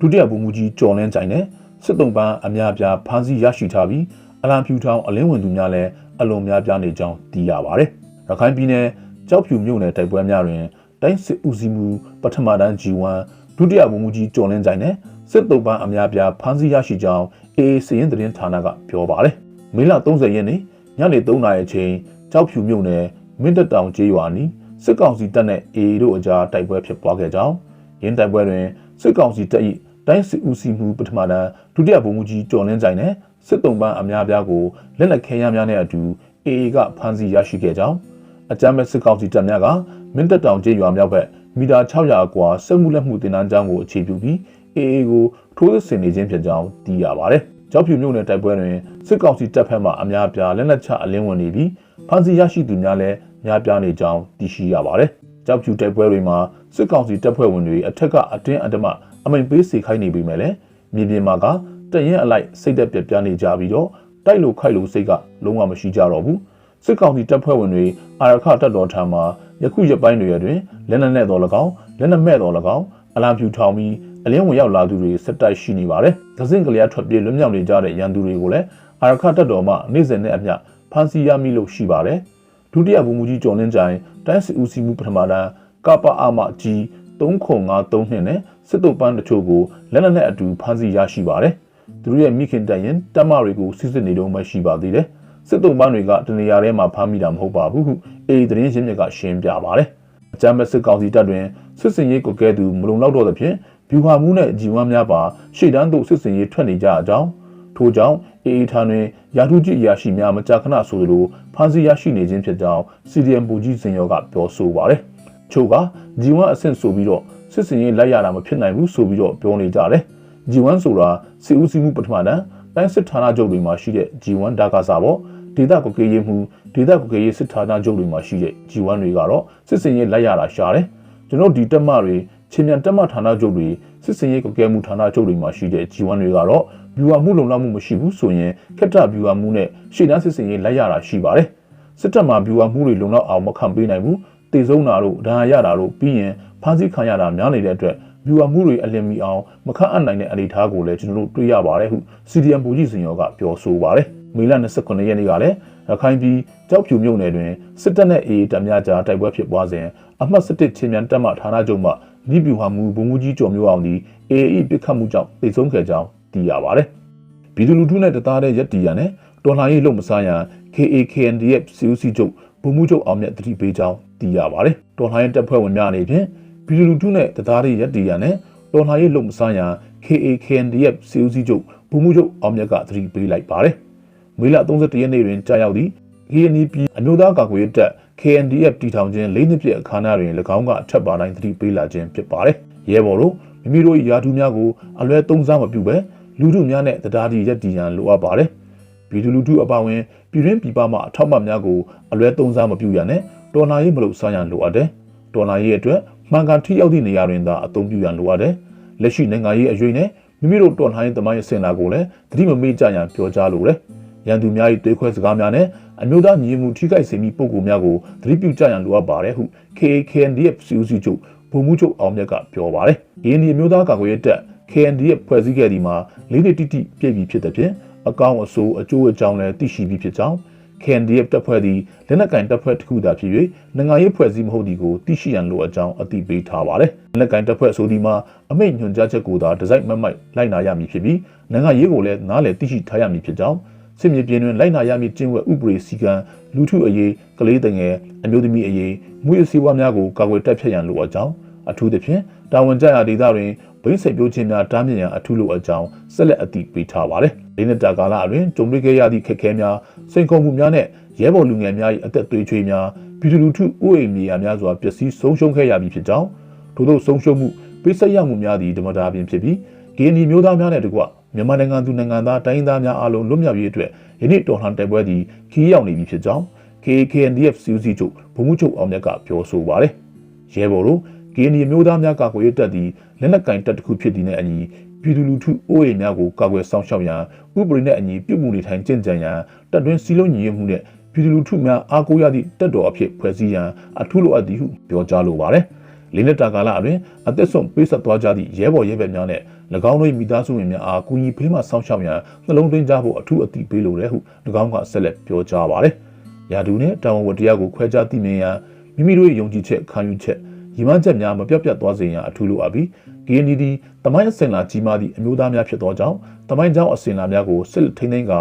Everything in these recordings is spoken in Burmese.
ဒုတိယဗိုလ်မှူးကြီးကျော်လန်းကြိုင်နဲ့စစ်တုံးပန်းအများပြားဖမ်းဆီးရရှိထားပြီးအလံဖြူထောင်အလင်းဝင်သူများလည်းအလွန်များပြားနေကြောင်းသိရပါတယ်။ရခိုင်ပြည်နယ်ကြောက်ဖြူမြို့နယ်တိုက်ပွဲများတွင်တိုင်းစစ်ဦးစီးမှုပထမတန်း G1 ဒုတိယဗိုလ်မှူးကြီးကျော်လန်းကြိုင်နဲ့စစ်တုံးပန်းအများပြားဖမ်းဆီးရရှိကြောင်း AA စည်ရင်သတင်းဌာနကပြောပါတယ်။မေလ30ရက်နေ့ညနေ3နာရီအချိန်ကြောက်ဖြူမြို့နယ်မင်းတပ်တောင်ကျေးရွာနီးစစ်ကောင်စီတပ်နဲ့ AA တို့အကြားတိုက်ပွဲဖြစ်ပွားခဲ့ကြောင်းရင်းတိုက်ပွဲတွင် စစ်ကောင်စီတပ်၏တိုင်းစစ်ဦးစီးမှုပထမတန်းဒုတိယဗိုလ်မှူးကြီးကျော်လင်းကြိုင်နဲ့စစ်တုံးပန်းအများအပြားကိုလက်နက်ခဲယမ်းများနဲ့အတူ AA ကဖမ်းဆီးရရှိခဲ့ကြောင်းအကြမ်းမဲ့စစ်ကောင်စီတပ်များကမင်းတပ်တောင်ကျေးရွာမြောက်ဘက်မီတာ600အကွာစစ်မှုလက်မှုတင်နန်းကျောင်းကိုအခြေပြုပြီး AA ကိုထိုးစစ်ဆင်နေခြင်းဖြစ်ကြောင်းသိရပါတယ်။ကြောက်ဖြူမြို့နယ်တိုက်ပွဲတွင်စစ်ကောင်စီတပ်ဖက်မှအများအပြားလက်နက်ချအလင်းဝင်နေပြီးဖမ်းဆီးရရှိသူများလည်းများပြားနေကြောင်းသိရှိရပါတယ်။ ကြောက်ဖြူတိုက်ပွဲတွေမှာစစ်ကောင်စီတပ်ဖွဲ့ဝင်တွေအထက်ကအတင်းအဓမ္မအမိန်ပေးစေခိုင်းနေပေမဲ့လည်းမြေပြင်မှာကတရင်အလိုက်စိတ်သက်ပြပြနေကြပြီးတော့တိုက်လို့ခိုက်လို့စိတ်ကလုံးဝမရှိကြတော့ဘူး။စစ်ကောင်စီတပ်ဖွဲ့ဝင်တွေအာရခတပ်တော်ထံမှာယခုရက်ပိုင်းတွေအတွင်းလက်နက်နဲ့တော်၎င်းလက်နက်မဲ့တော်၎င်းအလားဖြူထောင်ပြီးအလင်းဝင်ရောက်လာသူတွေစစ်တိုက်ရှိနေပါတယ်။သစင်ကလေးအထွက်ပြေးလွတ်မြောက်နေကြတဲ့ရန်သူတွေကိုလည်းအာရခတပ်တော်မှနေ့စဉ်နဲ့အမျှဖမ်းဆီးရမိလို့ရှိပါတယ်။ ဒုတိယဗိုလ်မှူးကြီးကျော်လင်းကြိုင်တိုင်းစစ်ဦးစီးမှုပထမတန်းကပအာမကြီး3953နှစ်နဲ့စစ်တုပ်ပန်းတချို့ကိုလက်နက်နဲ့အတူဖမ်းဆီးရရှိပါတယ်။သူတို့ရဲ့မိခင်တိုင်ရင်တပ်မတွေကိုစစ်စစ်နေတော့မှရှိပါသေးတယ်။စစ်တုပ်ပန်းတွေကတနေရာထဲမှာဖမ်းမိတာမဟုတ်ပါဘူးဟုအေးသတင်းရင်းမြစ်ကရှင်းပြပါတယ်။အကြမ်းဖက်စစ်ကောင်စီတပ်တွင်စစ်စင်ရေးကိုကဲသူမလုံလောက်တော့သဖြင့်ဗျူဟာမှုနဲ့ဂျီဝမ်းများပါရှေ့တန်းသို့စစ်စင်ရေးထွက်နေကြအကြောင်း ထို့ကြောင့်အေအေထာတွင်ရာထူးကြီးအရာရှိများမကြာခဏဆိုသလိုဖမ်းဆီးရရှိနေခြင်းဖြစ်ကြောင်း CDM ပူကြီးစင်ရောကပြောဆိုပါတယ်။ချို့ကဂျီဝမ်းအဆင့်ဆိုပြီးတော့စစ်စင်ရေးလိုက်ရတာမဖြစ်နိုင်ဘူးဆိုပြီးတော့ပြောနေကြတယ်။ G1 ဆိုတာစီဦးစီးမှုပထမတန်းတိုင်းစစ်ဌာနချုပ်တွေမှာရှိတဲ့ G1 ဒါကစားပေါ့ဒေသကွက်ကေးရေးမှုဒေသကွက်ကေးရေးစစ်ဌာနချုပ်တွေမှာရှိတဲ့ G1 တွေကတော့စစ်စင်ရေးလိုက်ရတာရှားတယ်ကျွန်တော်ဒီတက်မတွေ ချင်းမြန်တက်မဌာနချုပ်တွေစစ်စင်ရေးကွက်ကဲမှုဌာနချုပ်တွေမှာရှိတဲ့ G1 တွေကတော့ဗျူဟာမှုလုံလောက်မှုမရှိဘူးဆိုရင်ခက်တာဗျူဟာမှုနဲ့ရှေ့တန်းစစ်စင်ရေးလိုက်ရတာရှိပါတယ်စစ်တပ်မှာဗျူဟာမှုတွေလုံလောက်အောင်မခံပေးနိုင်ဘူးတေဆုံးတာတို့ဒဏ်ရာရတာတို့ပြီးရင်ဖမ်းဆီးခံရတာများနေတဲ့အတွက်ဗျူဟာမှုတွေအလင်းမီအောင်မခန့်အပ်နိုင်တဲ့အနေအထားကိုလည်းကျွန်တော်တို့တွေ့ရပါတယ်ဟု CDM ပူကြီးစင်ရောကပြောဆိုပါတယ်မေလ29ရက်နေ့ကလည်းရခိုင်ပြည်ကြောက်ဖြူမြို့နယ်တွင်စစ်တပ်နဲ့အေးတပ်များကြားတိုက်ပွဲဖြစ်ပွားစဉ်အမှတ်17ချင်းမြန်တပ်မဌာနချုပ်မှ နိဗျူဟာမှုဘုံမူကြီးကျော်မျိုးအောင်သည်အေအေပစ်ခတ်မှုကြောင့်တိတ်ဆုံးခဲ့ကြောင်းသိရပါတယ်။ပြည်သူလူထုနဲ့တသားတဲ့ရက်တီရနဲ့တော်လှန်ရေးလုံမစားရန် KAKNDF စီဦးစီချုပ်ဘုံမူချုပ်အောင်မြတ်တတိပေးကြောင်းသိရပါတယ်။တော်လှန်ရေးတပ်ဖွဲ့ဝင်များအနေဖြင့်ပြည်သူလူထုနဲ့တသားတဲ့ရက်တီရနဲ့တော်လှန်ရေးလုံမစားရန် KAKNDF စီဦးစီချုပ်ဘုံမူချုပ်အောင်မြတ်ကတတိပေးလိုက်ပါတယ်။မေလ31ရက်နေ့တွင်ကြာရောက်သည့် KNP အမျိုးသားကာကွယ်ရေးတပ် KNDF တီထောင်ခြင်းလေးနှစ်ပြည့်အခမ်းအနားတွင်၎င်းကအထက်ပါတိုင်းသတိပေးလာခြင်းဖြစ်ပါတယ်။ရဲဘော်တို့မိမိတို့၏ယာထုများကိုအလွဲသုံးစားမပြုဘဲလူထုများနဲ့တရားတည်ရက်တည်ရန်လိုအပ်ပါတယ်။ပြည်သူလူထုအပါအဝင်ပြည်တွင်းပြည်ပမှအထောက်အပံ့များကိုအလွဲသုံးစားမပြုရန်နဲ့တော်လှန်ရေးမလို့စားရန်လိုအပ်တယ်။တော်လှန်ရေးအတွက်မှန်ကန်ထိရောက်သည့်နေရာတွင်သာအသုံးပြုရန်လိုအပ်တယ်။လက်ရှိနိုင်ငံရေးအရွေးနဲ့မိမိတို့တော်လှန်ရေးသမိုင်းအစဉ်လာကိုလည်းသတိမမေ့ကြရန်ပြောကြားလိုတယ်။ ရန်သူများ၏တွေးခွဲစကားများနဲ့အမျိုးသားညီမှုထိခိုက်စေမိပုံကူများကိုသတိပြုကြရန်လိုအပ်ပါတယ်ဟု KKNDF စီဦးစီးချုပ်ဗိုလ်မှူးချုပ်အောင်မြတ်ကပြောပါတယ်။ရင်းဒီအမျိုးသားကာကွယ်ရေးတပ် KNDF ဖွဲ့စည်းခဲ့ဒီမှာလေးနှစ်တိတိပြည့်ပြီဖြစ်တဲ့ဖြင့်အကောင့်အဆိုးအကျိုးအကြောင်းလည်းသိရှိပြီးဖြစ်ကြောင်း KNDF တပ်ဖွဲ့သည်လက်နက်ကင်တပ်ဖွဲ့တစ်ခုသာဖြစ်၍နိုင်ငံရေးဖွဲ့စည်းမဟုတ်ဒီကိုသိရှိရန်လိုအပ်ကြောင်းအသိပေးထားပါတယ်။လက်နက်ကင်တပ်ဖွဲ့ဆိုဒီမှာအမိန့်ညွှန်ကြားချက်ကိုသာဒီဇိုင်းမမိုက်လိုက်နာရမည်ဖြစ်ပြီးနိုင်ငံရေးကိုလည်းနားလည်သိရှိထားရမည်ဖြစ်ကြောင်း စစ်မြေပြင်တွင်လိုက်နာရမည့်ကျင့်ဝတ်ဥပဒေစည်းကမ်းလူထုအရေးကလေးတငယ်အမျိုးသမီးအရေးမှုရစီးပွားများကိုကာကွယ်တပ်ဖြတ်ရန်လိုအပ်ကြောင်းအထူးသဖြင့်တာဝန်ကျရာဒေသတွင်ဗိစိတ်ပြိုးခြင်းများတားမြစ်ရန်အထူးလိုအပ်ကြောင်းဆက်လက်အသိပေးထားပါတယ်။ဒီနှစ်တာကာလအတွင်းကြုံတွေ့ခဲ့ရသည့်ခက်ခဲများစိန်ခေါ်မှုများနဲ့ရဲဘော်လူငယ်များ၏အသက်သွေးချွေးများပြည်သူလူထုဥအိမ်မြေယာများစွာပျက်စီးဆုံးရှုံးခဲ့ရပြီဖြစ်ကြောင်းထို့သောဆုံးရှုံးမှုပိစိတ်ရမှုများသည့်ဓမ္မတာပင်ဖြစ်ပြီးကရင်ပြည်မျိုးသားများနဲ့တကွ မြန်မာနိုင်ငံသူနိုင်ငံသားတိုင်းရင်းသားများအားလုံးလွတ်မြောက်ရေးအတွက်ယနေ့တော်လှန်တိုက်ပွဲသည်ခီးရောက်နေပြီဖြစ်ကြောင်း KKNDF စီဦးစီးချုပ်ဗိုလ်မှူးချုပ်အောင်မြတ်ကပြောဆိုပါတယ်။ရဲဘော်တို့ကရင်ပြည်မျိုးသားများကာကွယ်ရေးတပ်သည်လက်နက်ကင်တပ်တစ်ခုဖြစ်သည်နဲ့အညီပြည်သူလူထုအိုးအိမ်များကိုကာကွယ်ဆောင်ရှောက်ရန်ဥပဒေနဲ့အညီပြုမှုနေထိုင်ကျင့်ကြံရန်တပ်တွင်းစီလုံးညီညွတ်မှုနဲ့ပြည်သူလူထုများအားကိုးရသည့်တပ်တော်အဖြစ်ဖွဲ့စည်းရန်အထူးလိုအပ်သည်ဟုပြောကြားလိုပါတယ်။ ၄နှစ်တာကာလအတွင်းအသက်ဆုံးပေးဆက်သွားကြသည့်ရဲဘော်ရဲဘက်များနဲ့၎င်းတို့မိသားစုဝင်များအားကူညီဖေးမှစောင့်ရှောက်ရန်နှလုံးသွင်းကြဖို့အထူးအသိပေးလိုတယ်ဟု၎င်းကဆက်လက်ပြောကြားပါတယ်။ယာဒူနဲ့တာဝန်ဝတ္တရားကိုခွဲခြားသိမြင်ရန်မိမိတို့ရဲ့ယုံကြည်ချက်ခံယူချက်ရည်မှန်းချက်များမပြတ်ပြတ်သွားစေရန်အထူးလိုအပ်ပြီး KND တမိုင်းအစင်လာကြီးမားသည့်အမျိုးသားများဖြစ်သောကြောင့်တမိုင်းကြောင့်အစင်လာများကိုစစ်ထိန်းသိမ်းက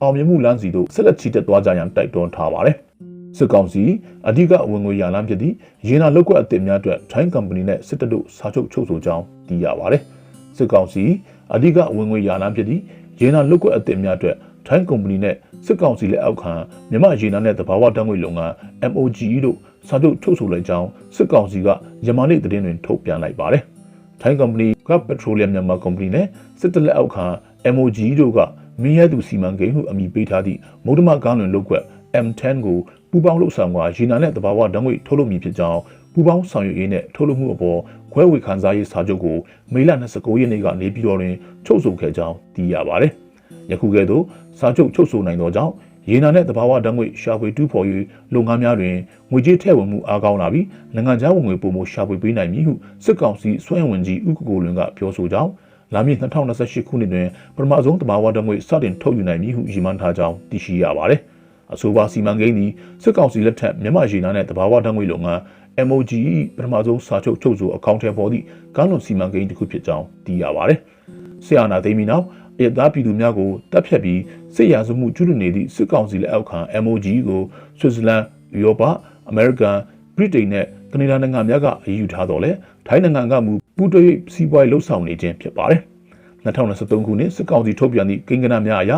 အောင်မြင်မှုလမ်းစီသို့ဆက်လက်ချီတက်သွားကြရန်တိုက်တွန်းထားပါတယ်။ စစ်ကောင်စီအဓိကဝင်ငွေရလမ်းဖြစ်သည့်ရေနာလောက်ကွက်အသစ်များအတွက်ထိုင်းကုမ္ပဏီနဲ့စစ်တပ်တို့စာချုပ်ချုပ်ဆိုကြောင်းသိရပါတယ်။စစ်ကောင်စီအဓိကဝင်ငွေရလမ်းဖြစ်သည့်ရေနာလောက်ကွက်အသစ်များအတွက်ထိုင်းကုမ္ပဏီနဲ့စစ်ကောင်စီလက်အောက်ခံမြန်မာရေနာနဲ့တဘာဝတံငွေလုပ်ငန်း MOGE တို့စာချုပ်ချုပ်ဆိုလိုက်ကြောင်းစစ်ကောင်စီကယမန်နေ့သတင်းတွင်ထုတ်ပြန်လိုက်ပါတယ်။ထိုင်းကုမ္ပဏီကပက်ထရိုလီယမ်မြန်မာကုမ္ပဏီနဲ့စစ်တပ်လက်အောက်ခံ MOG တို့ကမင်းရဲသူစီမံကိန်းဟုအမည်ပေးထားသည့်မုဒ္ဓမကားလွန်လုတ်ကွက် M10 ကိုပူပေါင်းလှုပ်ဆောင်ကရေနာနဲ့တဘာဝဓာတ်ငွေထုတ်လုပ်မည်ဖြစ်ကြောင်းပူပေါင်းဆောင်ရွက်ရေးနဲ့ထုတ်လုပ်မှုအပေါ်ခွဲဝေခန်းစားရေးစာချုပ်ကိုမေလ29ရက်နေ့ကနေပြည်တော်တွင်ချုပ်ဆိုခဲ့ကြောင်းသိရပါတယ်။ယခုကဲ့သို့စာချုပ်ချုပ်ဆိုနိုင်သောကြောင့်ရေနာနဲ့တဘာဝဓာတ်ငွေရှာဖွေတူးဖော်ရေးလုပ်ငန်းများတွင်ငွေကြေးထည့်ဝင်မှုအားကောင်းလာပြီးနိုင်ငံခြားဝင်ငွေပုံမှုရှာဖွေပေးနိုင်မည်ဟုစစ်ကောင်စီစွမ်းဝင်ကြီးဥက္ကကိုလွင်ကပြောဆိုကြောင်းလာမည့်2028ခုနှစ်တွင်ပထမဆုံးတဘာဝဓာတ်ငွေစတင်ထုတ်ယူနိုင်မည်ဟုရည်မှန်းထားကြောင်းသိရှိရပါသည် အဆိုပါစီမံကိန်းသည်စစ်ကောင်စီလက်ထက်မြန်မာရေနာနဲ့တဘာဝဓာတ်ငွေလုပ်ငန်း MOGE ပထမဆုံးစာချုပ်ချုပ်ဆိုအကောင့်ထဲပေါ်သည့်ကားလွန်စီမံကိန်းတစ်ခုဖြစ်ကြောင်းသိရပါသည်ဆရာနာသိမ်းပြီးနောက်အရသားပြည်သူများကိုတပ်ဖြတ်ပြီးစစ်ရာဇဝမှုကျူးလွန်နေသည့်စစ်ကောင်စီလက်အောက်ခံ MOGE ကိုဆွစ်ဇာလန်၊ဥရောပ၊အမေရိကန်၊ဗြိတိန်နဲ့ကနေဒါနိုင်ငံများကအရေးယူထားတော့လေထိုင်းနိုင်ငံကမူပူးတွဲစီးပွားရေးလှုပ်ဆောင်နေခြင်းဖြစ်ပါတယ်။2023ခုနှစ်စစ်ကောင်စီထုတ်ပြန်သည့်ကိန်းဂဏန်းများအရ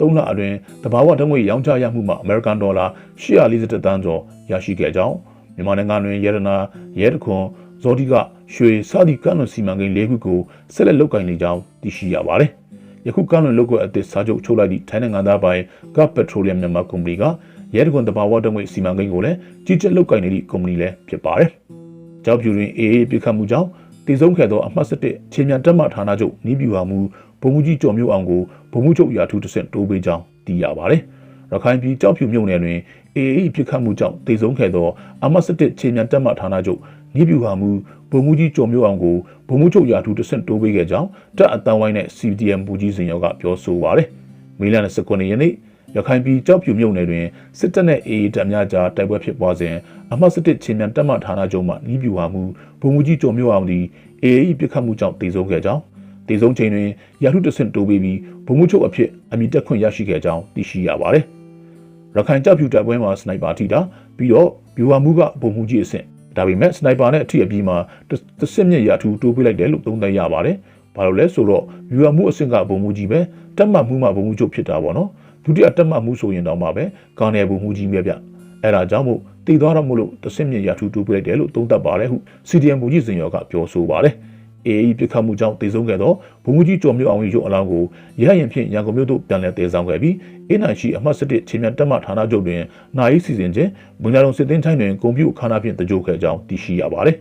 3လအတွင်းတဘာဝတငွေရောင်းချရမှုမှာအမေရိကန်ဒေါ်လာ841တန်းကျော်ရရှိခဲ့ကြောင်းမြန်မာနိုင်ငံတွင်ရတနာရဲတခွန်ဇော်ဒီကရွှေစသည့်ကန့်လွန်စီမံကိန်း၄ခုကိုဆက်လက်လုပ်ကိုင်နေကြောင်းသိရှိရပါတယ်။ယခုကန့်လွန်လုပ်ကွက်အသစ်စာချုပ်ချုပ်လိုက်သည့်ထိုင်းနိုင်ငံသားပိုင်ကပက်ထရိုလီယမ်မြန်မာကုမ္ပဏီကရဲတခွန်တဘာဝတငွေစီမံကိန်းကိုလည်းကြီးကြပ်လုပ်ကိုင်နေသည့်ကုမ္ပဏီလည်းဖြစ်ပါတယ်။ကြောက်ပြူတွင် AA ပြစ်ခတ်မှုကြောင့်တည်ဆုံးခဲ့သောအမှတ်၁၁ချင်းမြန်တက်မှဌာနချုပ်နီးပြူဟာမူ ဘုံမှုကြီးကျော်မြို့အောင်ကိုဘုံမှုချုပ်ရာထူးတစ်ဆင့်တိုးပေးကြောင်းသိရပါတယ်။ရခိုင်ပြည်ကြောက်ဖြူမြို့နယ်တွင် AA ပြစ်ခတ်မှုကြောင့်တည်ဆုံးခဲ့သောအမှတ်၁၁ချင်းမြန်တက်မှဌာနချုပ်နီးပြူဟာမူဘုံမှုကြီးကျော်မြို့အောင်ကိုဘုံမှုချုပ်ရာထူးတစ်ဆင့်တိုးပေးခဲ့ကြောင်းတပ်အတန်းဝိုင်းနဲ့ CDM ဘူကြီးစင်ရောကပြောဆိုပါတယ်။မေလ29ရက်နေ့ရခိုင်ပြည်ကြောက်ဖြူမြို့နယ်တွင်စစ်တပ်နဲ့ AA တပ်များကြားတိုက်ပွဲဖြစ်ပွားစဉ်အမှတ်၁၁ချင်းမြန်တပ်မဌာနချုပ်မှနီးပြူဟာမူဘုံမူကြီးကျော်မြို့အောင်သည် AA ပြစ်ခတ်မှုကြောင့်တည်ဆုံးခဲ့ကြောင်း တည်ဆုံးချိန်တွင်ရာထုတဆင့်တိုးပေးပြီးဘုံမှုချုပ်အဖြစ်အမိတက်ခွင့်ရရှိခဲ့ကြောင်းသိရှိရပါတယ်။ရခိုင်ကြောက်ဖြူတပ်ပွဲမှာစနိုက်ပါထိတာပြီးတော့ဗျူဟာမှုကဘုံမှုကြီးအဆင့်ဒါပေမဲ့စနိုက်ပါနဲ့အထိအပြီးမှာတစ်စစ်မြစ်ရာထူတိုးပေးလိုက်တယ်လို့သုံးသပ်ရပါတယ်။ဘာလို့လဲဆိုတော့ဗျူဟာမှုအဆင့်ကဘုံမှုကြီးပဲတက်မှတ်မှုမှဘုံမှုချုပ်ဖြစ်တာပေါ့နော်။ဒုတိယတက်မှတ်မှုဆိုရင်တော့မှပဲကာနယ်ဘုံမှုကြီးပဲဗျ။အဲ့ဒါကြောင့်မို့တည်သွားတော့မို့လို့တစ်စစ်မြစ်ရာထူတိုးပေးလိုက်တယ်လို့သုံးသပ်ပါတယ်ဟု CDM ဘူကြီးစင်ရောကပြောဆိုပါတယ်။ AA ပြစ်ခတ်မှုကြောင့်တည်ဆုံးခဲ့သောဘုံမူကြီးကျော်မျိုးအောင်ရုပ်အလောင်းကိုရဟရင်ဖြင့်ရန်ကုန်မြို့သို့ပြန်လည်တည်ဆောင်ခဲ့ပြီးအင်းနိုင်ရှိအမှတ်၁၁ချင်းမြတ်တက်မဌာနချုပ်တွင်နိုင်စီစဉ်ခြင်းမင်္ဂလာတော်စစ်တင်းချိုင်းတွင်ဂုံပြုခါနာဖြင့်တကြိုခဲ့ကြောင်းသိရှိရပါသည်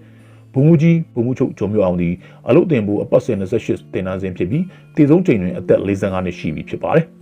ဘုံမူကြီးဘုံမူချုပ်ကျော်မျိုးအောင်သည်အလုတ်တင်ဖို့အပတ်စဉ်28တင်နန်းစဉ်ဖြစ်ပြီးတည်ဆုံးချိန်တွင်အသက်45နှစ်ရှိပြီဖြစ်ပါတယ်